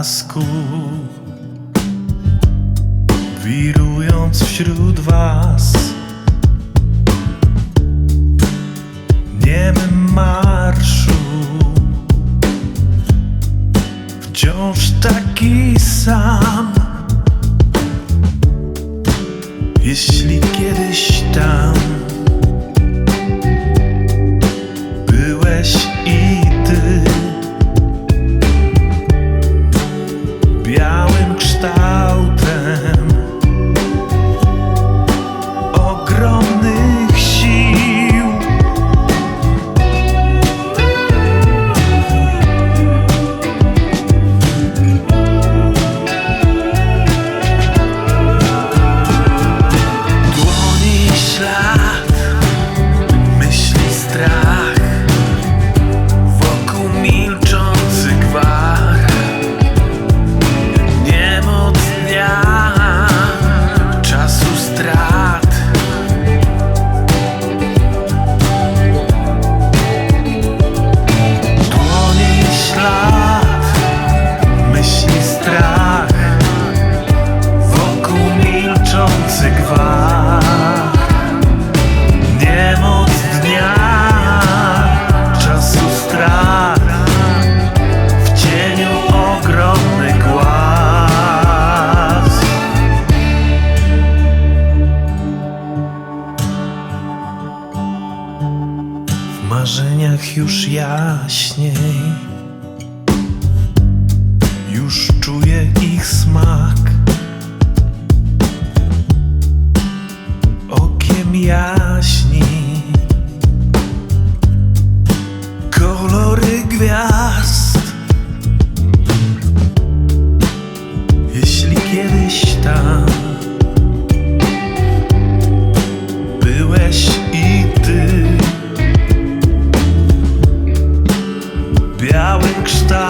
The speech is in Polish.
blasku. Wirując wśród was. Niemym marszu. Wciąż taki sam. Jeśli kiedyś tam marzeniach już jaśniej. Już czuję ich smak. Okiem jaśni. Kolory gwiazd. Jeśli kiedyś tam мечта